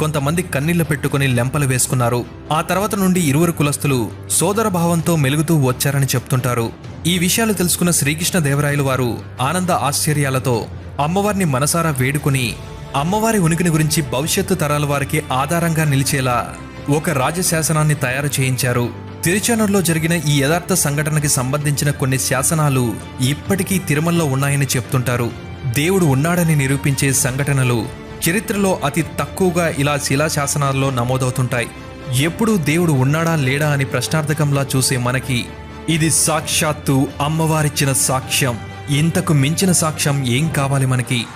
కొంతమంది కన్నీళ్ళు పెట్టుకుని లెంపలు వేసుకున్నారు. ఆ తర్వాత నుండి ఇరువురు కులస్తులు సోదర భావంతో మెలుగుతూ వచ్చారని చెప్తుంటారు. ఈ విషయాలు తెలుసుకున్న శ్రీకృష్ణ దేవరాయలు వారు ఆనంద ఆశ్చర్యాలతో అమ్మవారిని మనసారా వేడుకుని అమ్మవారి ఉనికిని గురించి భవిష్యత్తు తరాల వారికి ఆధారంగా నిలిచేలా ఒక రాజశాసనాన్ని తయారు చేయించారు. తిరుచానూరులో జరిగిన ఈ యథార్థ సంఘటనకి సంబంధించిన కొన్ని శాసనాలు ఇప్పటికీ తిరుమలలో ఉన్నాయని చెప్తుంటారు. దేవుడు ఉన్నాడని నిరూపించే సంఘటనలు చరిత్రలో అతి తక్కువగా ఇలా శిలాశాసనాల్లో నమోదవుతుంటాయి. ఎప్పుడూ దేవుడు ఉన్నాడా లేడా అని ప్రశ్నార్థకంలా చూసే మనకి ఇది సాక్షాత్తు అమ్మవారిచ్చిన సాక్ష్యం. ఇంతకు మించిన సాక్ష్యం ఏం కావాలి మనకి?